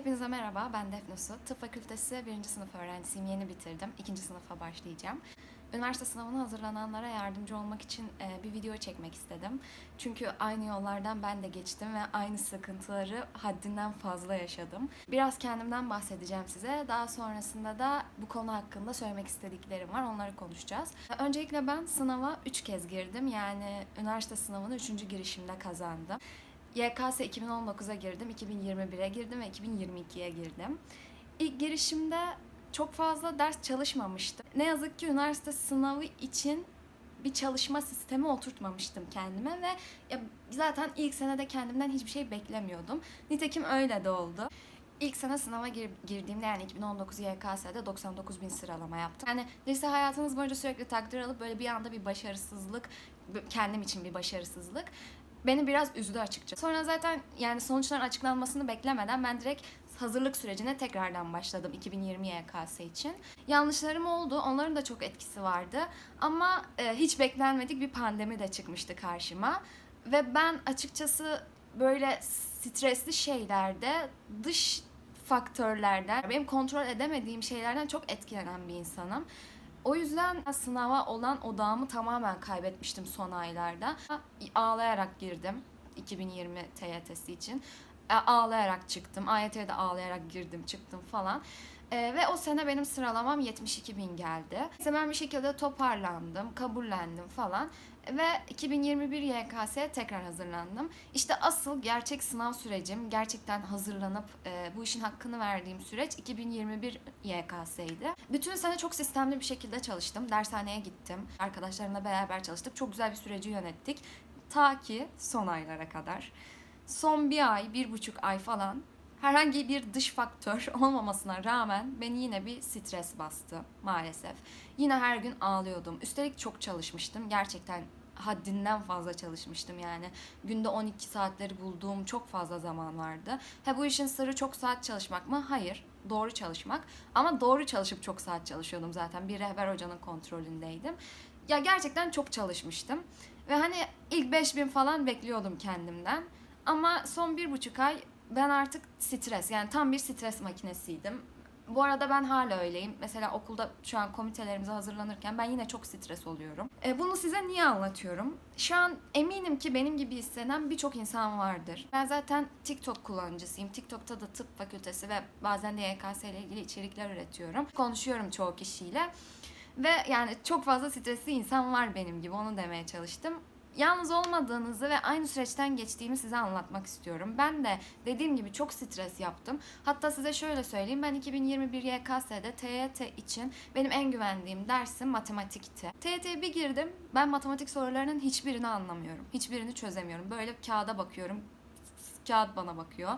Hepinize merhaba, ben Defne Su. Tıp Fakültesi 1. sınıf öğrencisiyim, yeni bitirdim. 2. sınıfa başlayacağım. Üniversite sınavına hazırlananlara yardımcı olmak için e, bir video çekmek istedim. Çünkü aynı yollardan ben de geçtim ve aynı sıkıntıları haddinden fazla yaşadım. Biraz kendimden bahsedeceğim size. Daha sonrasında da bu konu hakkında söylemek istediklerim var, onları konuşacağız. Öncelikle ben sınava 3 kez girdim. Yani üniversite sınavını 3. girişimde kazandım. YKS 2019'a girdim, 2021'e girdim ve 2022'ye girdim. İlk girişimde çok fazla ders çalışmamıştım. Ne yazık ki üniversite sınavı için bir çalışma sistemi oturtmamıştım kendime ve ya zaten ilk senede kendimden hiçbir şey beklemiyordum. Nitekim öyle de oldu. İlk sene sınava gir- girdiğimde yani 2019 YKS'de 99 bin sıralama yaptım. Yani lise hayatınız boyunca sürekli takdir alıp böyle bir anda bir başarısızlık, kendim için bir başarısızlık beni biraz üzdü açıkçası. Sonra zaten yani sonuçların açıklanmasını beklemeden ben direkt hazırlık sürecine tekrardan başladım 2020 YKS için. Yanlışlarım oldu. Onların da çok etkisi vardı. Ama e, hiç beklenmedik bir pandemi de çıkmıştı karşıma. Ve ben açıkçası böyle stresli şeylerde dış faktörlerden, benim kontrol edemediğim şeylerden çok etkilenen bir insanım. O yüzden sınava olan odağımı tamamen kaybetmiştim son aylarda. Ağlayarak girdim 2020 TYT'si için. E, Ağlayarak çıktım. AYT'ye de ağlayarak girdim çıktım falan. E, ve o sene benim sıralamam 72 bin geldi. Ben bir şekilde toparlandım, kabullendim falan. Ve 2021 YKS'ye tekrar hazırlandım. İşte asıl gerçek sınav sürecim, gerçekten hazırlanıp e, bu işin hakkını verdiğim süreç 2021 YKS'ydi. Bütün sene çok sistemli bir şekilde çalıştım. Dershaneye gittim. Arkadaşlarımla beraber çalıştık. Çok güzel bir süreci yönettik. Ta ki son aylara kadar. Son bir ay, bir buçuk ay falan herhangi bir dış faktör olmamasına rağmen beni yine bir stres bastı maalesef. Yine her gün ağlıyordum. Üstelik çok çalışmıştım. Gerçekten haddinden fazla çalışmıştım yani. Günde 12 saatleri bulduğum çok fazla zaman vardı. Ha bu işin sırrı çok saat çalışmak mı? Hayır. Doğru çalışmak. Ama doğru çalışıp çok saat çalışıyordum zaten. Bir rehber hocanın kontrolündeydim. Ya gerçekten çok çalışmıştım. Ve hani ilk 5000 falan bekliyordum kendimden. Ama son bir buçuk ay ben artık stres yani tam bir stres makinesiydim. Bu arada ben hala öyleyim. Mesela okulda şu an komitelerimize hazırlanırken ben yine çok stres oluyorum. E, bunu size niye anlatıyorum? Şu an eminim ki benim gibi hisseden birçok insan vardır. Ben zaten TikTok kullanıcısıyım. TikTok'ta da tıp fakültesi ve bazen de YKS ile ilgili içerikler üretiyorum. Konuşuyorum çoğu kişiyle. Ve yani çok fazla stresli insan var benim gibi onu demeye çalıştım yalnız olmadığınızı ve aynı süreçten geçtiğimi size anlatmak istiyorum. Ben de dediğim gibi çok stres yaptım. Hatta size şöyle söyleyeyim. Ben 2021 YKS'de TYT için benim en güvendiğim dersim matematikti. TYT'ye bir girdim. Ben matematik sorularının hiçbirini anlamıyorum. Hiçbirini çözemiyorum. Böyle kağıda bakıyorum. Kağıt bana bakıyor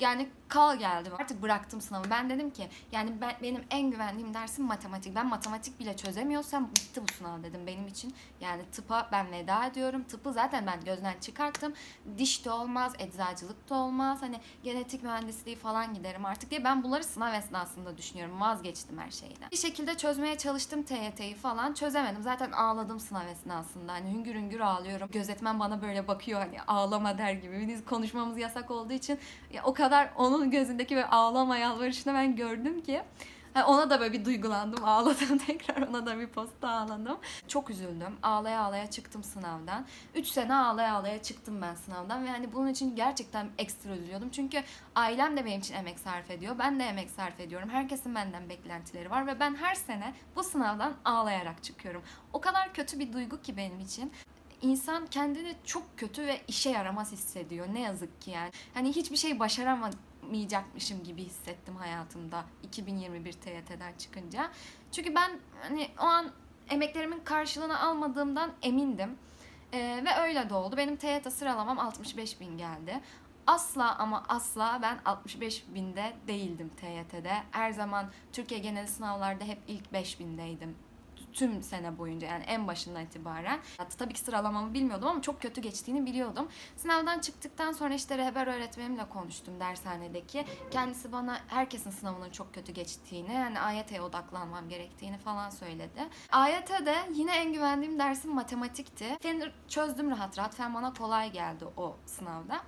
yani kal geldi. Artık bıraktım sınavı. Ben dedim ki yani ben, benim en güvendiğim dersim matematik. Ben matematik bile çözemiyorsam bitti bu sınav dedim benim için. Yani tıpa ben veda ediyorum. Tıpı zaten ben gözden çıkarttım. Diş de olmaz, eczacılık da olmaz. Hani genetik mühendisliği falan giderim artık diye ben bunları sınav esnasında düşünüyorum. Vazgeçtim her şeyden. Bir şekilde çözmeye çalıştım TYT'yi falan. Çözemedim. Zaten ağladım sınav esnasında. Hani hüngür hüngür ağlıyorum. Gözetmen bana böyle bakıyor hani ağlama der gibi. Biz konuşmamız yasak olduğu için ya o kadar onun gözündeki böyle ağlama yalvarışını ben gördüm ki yani ona da böyle bir duygulandım, ağladım tekrar ona da bir posta ağladım. Çok üzüldüm. Ağlaya ağlaya çıktım sınavdan. 3 sene ağlaya ağlaya çıktım ben sınavdan ve hani bunun için gerçekten ekstra üzülüyordum. Çünkü ailem de benim için emek sarf ediyor. Ben de emek sarf ediyorum. Herkesin benden beklentileri var ve ben her sene bu sınavdan ağlayarak çıkıyorum. O kadar kötü bir duygu ki benim için insan kendini çok kötü ve işe yaramaz hissediyor. Ne yazık ki yani. Hani hiçbir şey başaramayacakmışım gibi hissettim hayatımda 2021 TYT'den çıkınca. Çünkü ben hani o an emeklerimin karşılığını almadığımdan emindim. Ee, ve öyle de oldu. Benim TYT sıralamam 65 bin geldi. Asla ama asla ben 65 binde değildim TYT'de. Her zaman Türkiye genel sınavlarda hep ilk 5 bindeydim tüm sene boyunca yani en başından itibaren. Tabii ki sıralamamı bilmiyordum ama çok kötü geçtiğini biliyordum. Sınavdan çıktıktan sonra işte rehber öğretmenimle konuştum dershanedeki. Kendisi bana herkesin sınavının çok kötü geçtiğini yani AYT'ye odaklanmam gerektiğini falan söyledi. AYT'de yine en güvendiğim dersim matematikti. Feni çözdüm rahat rahat. Fen bana kolay geldi o sınavda.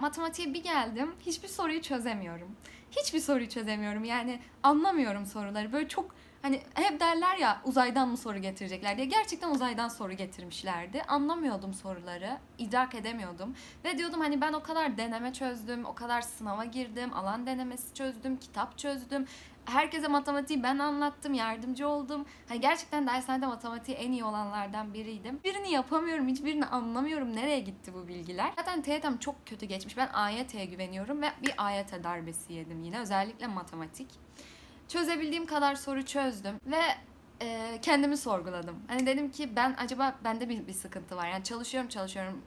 matematiğe bir geldim. Hiçbir soruyu çözemiyorum. Hiçbir soruyu çözemiyorum. Yani anlamıyorum soruları. Böyle çok hani hep derler ya uzaydan mı soru getirecekler diye. Gerçekten uzaydan soru getirmişlerdi. Anlamıyordum soruları. idrak edemiyordum. Ve diyordum hani ben o kadar deneme çözdüm. O kadar sınava girdim. Alan denemesi çözdüm. Kitap çözdüm. Herkese matematiği ben anlattım, yardımcı oldum. Hani gerçekten dershanede matematiği en iyi olanlardan biriydim. Birini yapamıyorum, hiçbirini anlamıyorum. Nereye gitti bu bilgiler? Zaten TYT'm çok kötü geçmiş. Ben AYT'ye güveniyorum ve bir AYT darbesi yedim yine. Özellikle matematik. Çözebildiğim kadar soru çözdüm ve e, kendimi sorguladım. Hani dedim ki ben acaba bende bir, bir sıkıntı var. Yani çalışıyorum çalışıyorum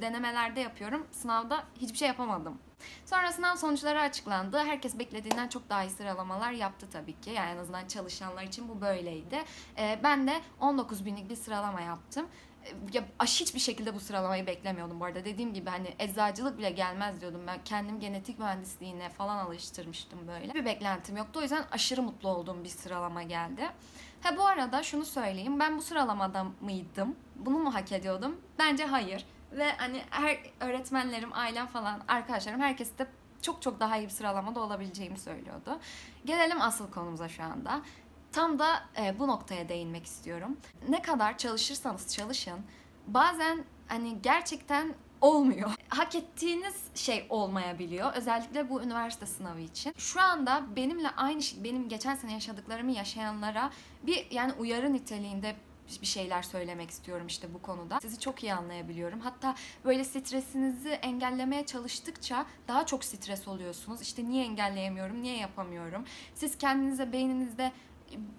denemelerde yapıyorum. Sınavda hiçbir şey yapamadım. Sonra sınav sonuçları açıklandı. Herkes beklediğinden çok daha iyi sıralamalar yaptı tabii ki. Yani en azından çalışanlar için bu böyleydi. Ee, ben de 19 binlik bir sıralama yaptım. Ya aş- hiçbir şekilde bu sıralamayı beklemiyordum bu arada. Dediğim gibi hani eczacılık bile gelmez diyordum. Ben kendim genetik mühendisliğine falan alıştırmıştım böyle. Bir beklentim yoktu. O yüzden aşırı mutlu olduğum bir sıralama geldi. Ha bu arada şunu söyleyeyim. Ben bu sıralamada mıydım? Bunu mu hak ediyordum? Bence hayır. Ve hani her öğretmenlerim, ailem falan, arkadaşlarım herkes de çok çok daha iyi bir sıralamada olabileceğimi söylüyordu. Gelelim asıl konumuza şu anda. Tam da e, bu noktaya değinmek istiyorum. Ne kadar çalışırsanız çalışın, bazen hani gerçekten olmuyor. Hak ettiğiniz şey olmayabiliyor. Özellikle bu üniversite sınavı için. Şu anda benimle aynı şey, benim geçen sene yaşadıklarımı yaşayanlara bir yani uyarı niteliğinde bir şeyler söylemek istiyorum işte bu konuda. Sizi çok iyi anlayabiliyorum. Hatta böyle stresinizi engellemeye çalıştıkça daha çok stres oluyorsunuz. İşte niye engelleyemiyorum, niye yapamıyorum? Siz kendinize beyninizde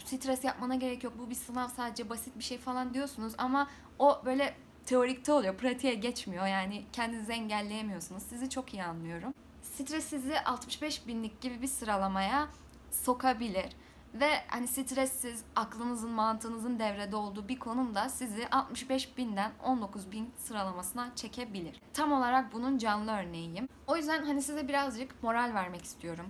stres yapmana gerek yok. Bu bir sınav sadece basit bir şey falan diyorsunuz ama o böyle teorikte oluyor. Pratiğe geçmiyor. Yani kendinizi engelleyemiyorsunuz. Sizi çok iyi anlıyorum. Stres sizi 65 binlik gibi bir sıralamaya sokabilir. Ve hani stressiz, aklınızın, mantığınızın devrede olduğu bir konumda sizi 65 binden 19 bin sıralamasına çekebilir. Tam olarak bunun canlı örneğiyim. O yüzden hani size birazcık moral vermek istiyorum.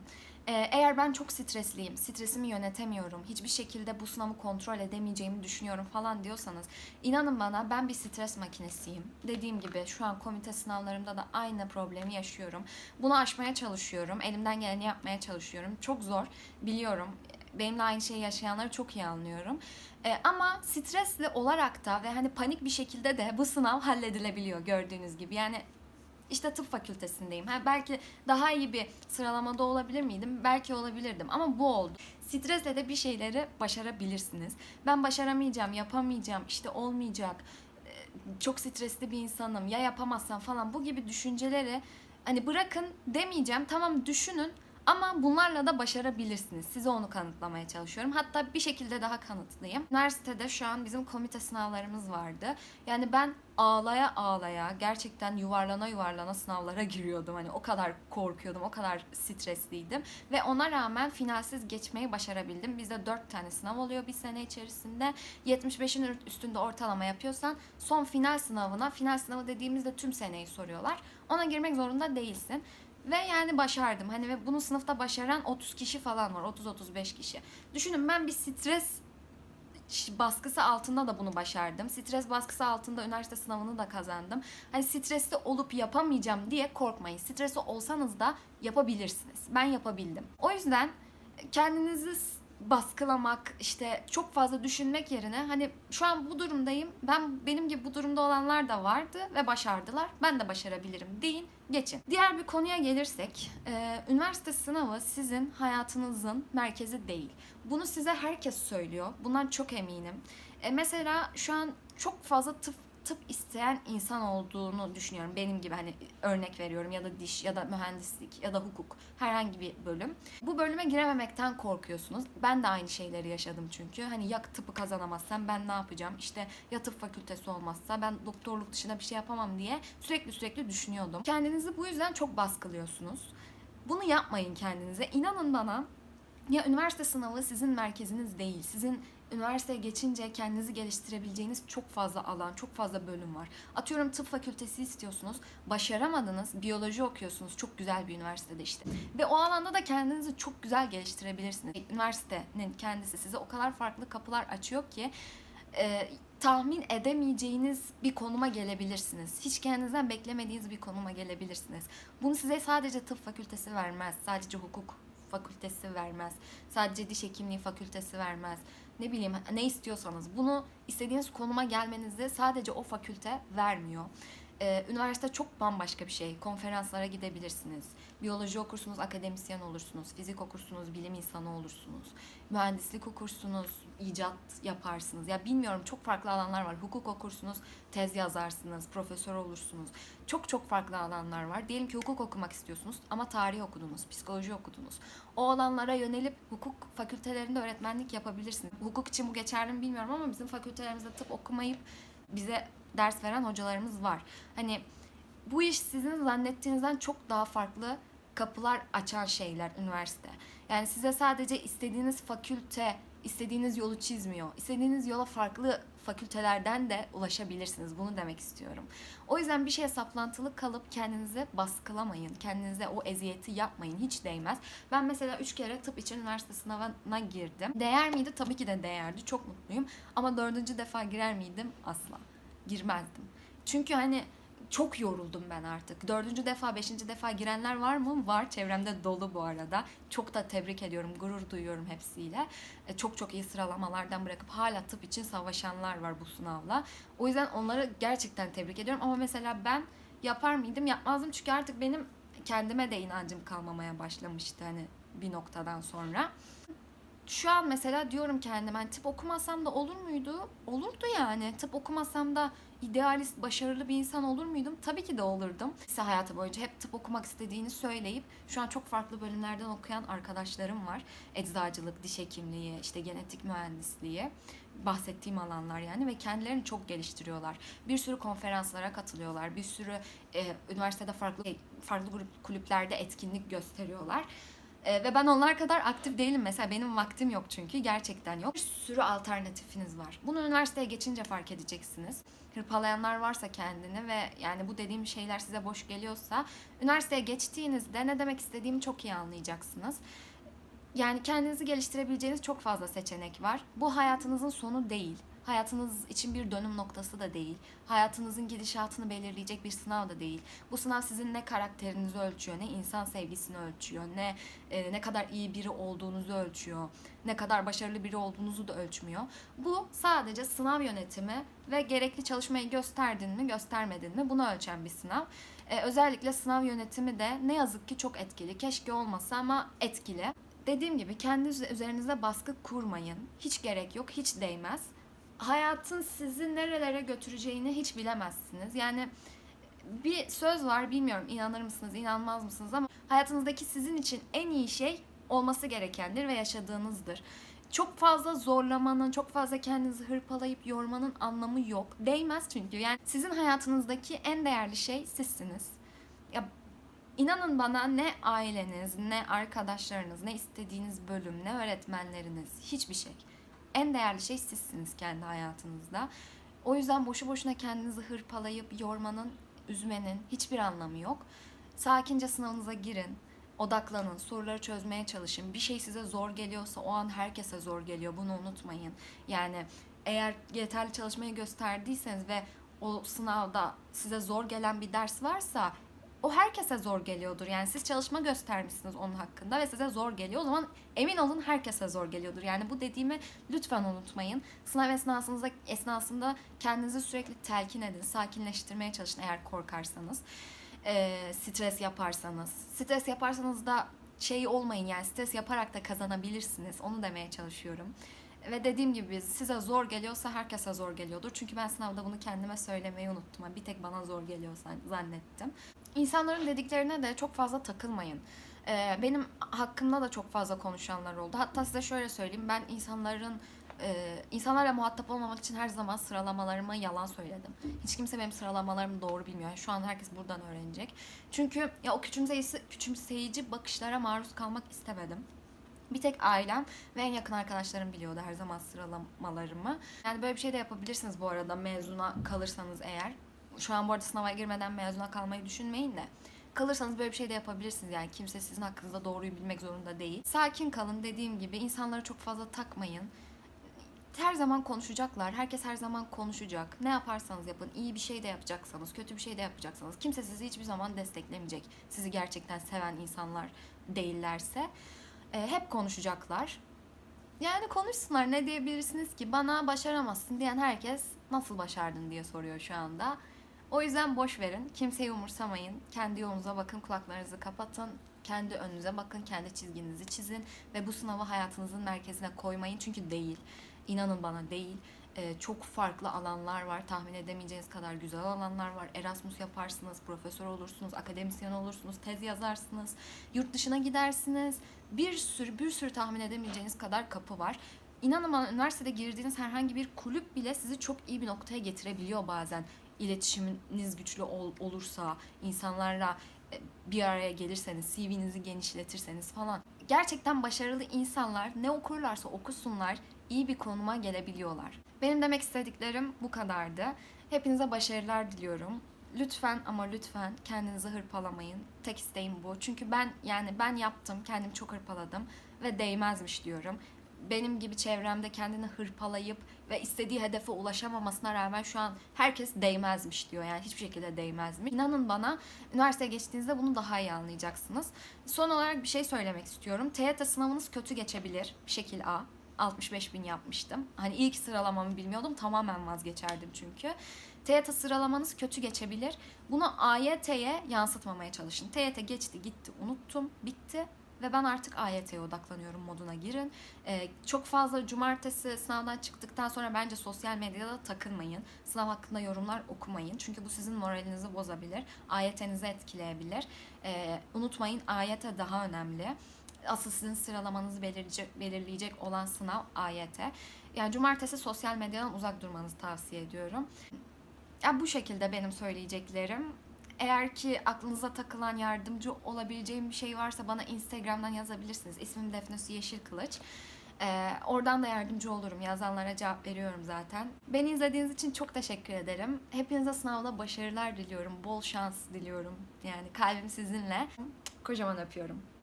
Ee, eğer ben çok stresliyim, stresimi yönetemiyorum, hiçbir şekilde bu sınavı kontrol edemeyeceğimi düşünüyorum falan diyorsanız inanın bana ben bir stres makinesiyim. Dediğim gibi şu an komite sınavlarımda da aynı problemi yaşıyorum. Bunu aşmaya çalışıyorum, elimden geleni yapmaya çalışıyorum. Çok zor, biliyorum. Benimle aynı şeyi yaşayanları çok iyi anlıyorum. Ee, ama stresli olarak da ve hani panik bir şekilde de bu sınav halledilebiliyor gördüğünüz gibi. Yani işte tıp fakültesindeyim. Ha, belki daha iyi bir sıralamada olabilir miydim? Belki olabilirdim ama bu oldu. Stresle de bir şeyleri başarabilirsiniz. Ben başaramayacağım, yapamayacağım, işte olmayacak, e, çok stresli bir insanım, ya yapamazsam falan bu gibi düşünceleri hani bırakın demeyeceğim. Tamam düşünün ama bunlarla da başarabilirsiniz. Size onu kanıtlamaya çalışıyorum. Hatta bir şekilde daha kanıtlayayım. Üniversitede şu an bizim komite sınavlarımız vardı. Yani ben ağlaya ağlaya gerçekten yuvarlana yuvarlana sınavlara giriyordum. Hani o kadar korkuyordum, o kadar stresliydim. Ve ona rağmen finalsiz geçmeyi başarabildim. Bizde 4 tane sınav oluyor bir sene içerisinde. 75'in üstünde ortalama yapıyorsan son final sınavına, final sınavı dediğimizde tüm seneyi soruyorlar. Ona girmek zorunda değilsin. Ve yani başardım. Hani ve bunu sınıfta başaran 30 kişi falan var. 30-35 kişi. Düşünün ben bir stres baskısı altında da bunu başardım. Stres baskısı altında üniversite sınavını da kazandım. Hani stresli olup yapamayacağım diye korkmayın. Stresli olsanız da yapabilirsiniz. Ben yapabildim. O yüzden kendinizi baskılamak, işte çok fazla düşünmek yerine hani şu an bu durumdayım. Ben benim gibi bu durumda olanlar da vardı ve başardılar. Ben de başarabilirim deyin, geçin. Diğer bir konuya gelirsek, e, üniversite sınavı sizin hayatınızın merkezi değil. Bunu size herkes söylüyor. Bundan çok eminim. E, mesela şu an çok fazla tıp tıp isteyen insan olduğunu düşünüyorum. Benim gibi hani örnek veriyorum ya da diş ya da mühendislik ya da hukuk herhangi bir bölüm. Bu bölüme girememekten korkuyorsunuz. Ben de aynı şeyleri yaşadım çünkü. Hani ya tıpı kazanamazsam ben ne yapacağım? İşte ya tıp fakültesi olmazsa ben doktorluk dışında bir şey yapamam diye sürekli sürekli düşünüyordum. Kendinizi bu yüzden çok baskılıyorsunuz. Bunu yapmayın kendinize. İnanın bana ya üniversite sınavı sizin merkeziniz değil. Sizin üniversiteye geçince kendinizi geliştirebileceğiniz çok fazla alan, çok fazla bölüm var. Atıyorum tıp fakültesi istiyorsunuz, başaramadınız, biyoloji okuyorsunuz çok güzel bir üniversitede işte. Ve o alanda da kendinizi çok güzel geliştirebilirsiniz. Üniversitenin kendisi size o kadar farklı kapılar açıyor ki e, tahmin edemeyeceğiniz bir konuma gelebilirsiniz. Hiç kendinizden beklemediğiniz bir konuma gelebilirsiniz. Bunu size sadece tıp fakültesi vermez, sadece hukuk fakültesi vermez, sadece diş hekimliği fakültesi vermez. Ne bileyim ne istiyorsanız bunu istediğiniz konuma gelmenizi sadece o fakülte vermiyor. Ee, üniversite çok bambaşka bir şey. Konferanslara gidebilirsiniz. Biyoloji okursunuz, akademisyen olursunuz. Fizik okursunuz, bilim insanı olursunuz. Mühendislik okursunuz, icat yaparsınız. Ya bilmiyorum çok farklı alanlar var. Hukuk okursunuz, tez yazarsınız, profesör olursunuz. Çok çok farklı alanlar var. Diyelim ki hukuk okumak istiyorsunuz ama tarih okudunuz, psikoloji okudunuz. O alanlara yönelip hukuk fakültelerinde öğretmenlik yapabilirsiniz. Hukuk için bu geçerli mi bilmiyorum ama bizim fakültelerimizde tıp okumayıp bize ders veren hocalarımız var. Hani bu iş sizin zannettiğinizden çok daha farklı kapılar açan şeyler üniversite. Yani size sadece istediğiniz fakülte, istediğiniz yolu çizmiyor. İstediğiniz yola farklı fakültelerden de ulaşabilirsiniz. Bunu demek istiyorum. O yüzden bir şeye saplantılı kalıp kendinizi baskılamayın. Kendinize o eziyeti yapmayın. Hiç değmez. Ben mesela üç kere tıp için üniversite sınavına girdim. Değer miydi? Tabii ki de değerdi. Çok mutluyum. Ama dördüncü defa girer miydim? Asla. Girmezdim. Çünkü hani çok yoruldum ben artık. Dördüncü defa, beşinci defa girenler var mı? Var. Çevremde dolu bu arada. Çok da tebrik ediyorum, gurur duyuyorum hepsiyle. E, Çok çok iyi sıralamalardan bırakıp hala tıp için savaşanlar var bu sınavla. O yüzden onları gerçekten tebrik ediyorum. Ama mesela ben yapar mıydım? Yapmazdım çünkü artık benim kendime de inancım kalmamaya başlamıştı hani bir noktadan sonra. Şu an mesela diyorum kendime hani tıp okumasam da olur muydu? Olurdu yani. Tıp okumasam da idealist, başarılı bir insan olur muydum? Tabii ki de olurdum. Lise hayatı boyunca hep tıp okumak istediğini söyleyip şu an çok farklı bölümlerden okuyan arkadaşlarım var. Eczacılık, diş hekimliği, işte genetik mühendisliği bahsettiğim alanlar yani ve kendilerini çok geliştiriyorlar. Bir sürü konferanslara katılıyorlar. Bir sürü e, üniversitede farklı farklı grup kulüplerde etkinlik gösteriyorlar. E, ve ben onlar kadar aktif değilim. Mesela benim vaktim yok çünkü gerçekten yok. Bir sürü alternatifiniz var. Bunu üniversiteye geçince fark edeceksiniz. Hırpalayanlar varsa kendini ve yani bu dediğim şeyler size boş geliyorsa üniversiteye geçtiğinizde ne demek istediğimi çok iyi anlayacaksınız. Yani kendinizi geliştirebileceğiniz çok fazla seçenek var. Bu hayatınızın sonu değil. Hayatınız için bir dönüm noktası da değil. Hayatınızın gidişatını belirleyecek bir sınav da değil. Bu sınav sizin ne karakterinizi ölçüyor, ne insan sevgisini ölçüyor, ne e, ne kadar iyi biri olduğunuzu ölçüyor, ne kadar başarılı biri olduğunuzu da ölçmüyor. Bu sadece sınav yönetimi ve gerekli çalışmayı gösterdin mi, göstermedin mi bunu ölçen bir sınav. E, özellikle sınav yönetimi de ne yazık ki çok etkili. Keşke olmasa ama etkili. Dediğim gibi kendi üzerinize baskı kurmayın. Hiç gerek yok, hiç değmez. Hayatın sizi nerelere götüreceğini hiç bilemezsiniz. Yani bir söz var bilmiyorum inanır mısınız inanmaz mısınız ama hayatınızdaki sizin için en iyi şey olması gerekendir ve yaşadığınızdır. Çok fazla zorlamanın, çok fazla kendinizi hırpalayıp yormanın anlamı yok. Değmez çünkü. Yani sizin hayatınızdaki en değerli şey sizsiniz. Ya İnanın bana ne aileniz, ne arkadaşlarınız, ne istediğiniz bölüm, ne öğretmenleriniz, hiçbir şey. En değerli şey sizsiniz kendi hayatınızda. O yüzden boşu boşuna kendinizi hırpalayıp yormanın, üzmenin hiçbir anlamı yok. Sakince sınavınıza girin, odaklanın, soruları çözmeye çalışın. Bir şey size zor geliyorsa o an herkese zor geliyor. Bunu unutmayın. Yani eğer yeterli çalışmayı gösterdiyseniz ve o sınavda size zor gelen bir ders varsa o herkese zor geliyordur. Yani siz çalışma göstermişsiniz onun hakkında ve size zor geliyor. O zaman emin olun herkese zor geliyordur. Yani bu dediğimi lütfen unutmayın. Sınav esnasında, esnasında kendinizi sürekli telkin edin. Sakinleştirmeye çalışın eğer korkarsanız. Ee, stres yaparsanız. Stres yaparsanız da şey olmayın yani stres yaparak da kazanabilirsiniz. Onu demeye çalışıyorum. Ve dediğim gibi size zor geliyorsa herkese zor geliyordur. Çünkü ben sınavda bunu kendime söylemeyi unuttum. Bir tek bana zor geliyor zannettim. İnsanların dediklerine de çok fazla takılmayın. Ee, benim hakkımda da çok fazla konuşanlar oldu. Hatta size şöyle söyleyeyim. Ben insanların e, insanlarla muhatap olmamak için her zaman sıralamalarımı yalan söyledim. Hiç kimse benim sıralamalarımı doğru bilmiyor. Yani şu an herkes buradan öğrenecek. Çünkü ya o küçümseyici, küçümseyici bakışlara maruz kalmak istemedim. Bir tek ailem ve en yakın arkadaşlarım biliyordu her zaman sıralamalarımı. Yani böyle bir şey de yapabilirsiniz bu arada mezuna kalırsanız eğer. Şu an bu arada sınava girmeden mezuna kalmayı düşünmeyin de. Kalırsanız böyle bir şey de yapabilirsiniz yani kimse sizin hakkınızda doğruyu bilmek zorunda değil. Sakin kalın dediğim gibi insanları çok fazla takmayın. her zaman konuşacaklar. Herkes her zaman konuşacak. Ne yaparsanız yapın. iyi bir şey de yapacaksanız, kötü bir şey de yapacaksanız. Kimse sizi hiçbir zaman desteklemeyecek. Sizi gerçekten seven insanlar değillerse. E, hep konuşacaklar. Yani konuşsunlar ne diyebilirsiniz ki? Bana başaramazsın diyen herkes nasıl başardın diye soruyor şu anda. O yüzden boş verin. Kimseyi umursamayın. Kendi yolunuza bakın, kulaklarınızı kapatın. Kendi önünüze bakın, kendi çizginizi çizin. Ve bu sınavı hayatınızın merkezine koymayın. Çünkü değil. İnanın bana değil. Ee, çok farklı alanlar var. Tahmin edemeyeceğiniz kadar güzel alanlar var. Erasmus yaparsınız, profesör olursunuz, akademisyen olursunuz, tez yazarsınız, yurt dışına gidersiniz. Bir sürü bir sürü tahmin edemeyeceğiniz kadar kapı var. İnanın bana üniversitede girdiğiniz herhangi bir kulüp bile sizi çok iyi bir noktaya getirebiliyor bazen. İletişiminiz güçlü ol- olursa, insanlarla e, bir araya gelirseniz, CV'nizi genişletirseniz falan. Gerçekten başarılı insanlar ne okurlarsa okusunlar iyi bir konuma gelebiliyorlar. Benim demek istediklerim bu kadardı. Hepinize başarılar diliyorum. Lütfen ama lütfen kendinizi hırpalamayın. Tek isteğim bu. Çünkü ben yani ben yaptım, kendimi çok hırpaladım ve değmezmiş diyorum. Benim gibi çevremde kendini hırpalayıp ve istediği hedefe ulaşamamasına rağmen şu an herkes değmezmiş diyor. Yani hiçbir şekilde değmezmiş. İnanın bana üniversiteye geçtiğinizde bunu daha iyi anlayacaksınız. Son olarak bir şey söylemek istiyorum. TYT sınavınız kötü geçebilir. Şekil A. 65 bin yapmıştım. Hani ilk sıralamamı bilmiyordum. Tamamen vazgeçerdim çünkü. TYT sıralamanız kötü geçebilir. Bunu AYT'ye yansıtmamaya çalışın. TYT geçti gitti unuttum bitti ve ben artık AYT'ye odaklanıyorum moduna girin. Ee, çok fazla cumartesi sınavdan çıktıktan sonra bence sosyal medyada takılmayın. Sınav hakkında yorumlar okumayın. Çünkü bu sizin moralinizi bozabilir. AYT'nizi etkileyebilir. Ee, unutmayın AYT daha önemli. Asıl sizin sıralamanızı belirleyecek, belirleyecek olan sınav AYT. Yani cumartesi sosyal medyadan uzak durmanızı tavsiye ediyorum. Ya bu şekilde benim söyleyeceklerim. Eğer ki aklınıza takılan yardımcı olabileceğim bir şey varsa bana Instagram'dan yazabilirsiniz. İsmim Defnesi Yeşil Kılıç. Ee, oradan da yardımcı olurum. Yazanlara cevap veriyorum zaten. Beni izlediğiniz için çok teşekkür ederim. Hepinize sınavda başarılar diliyorum. Bol şans diliyorum. Yani kalbim sizinle. Kocaman öpüyorum.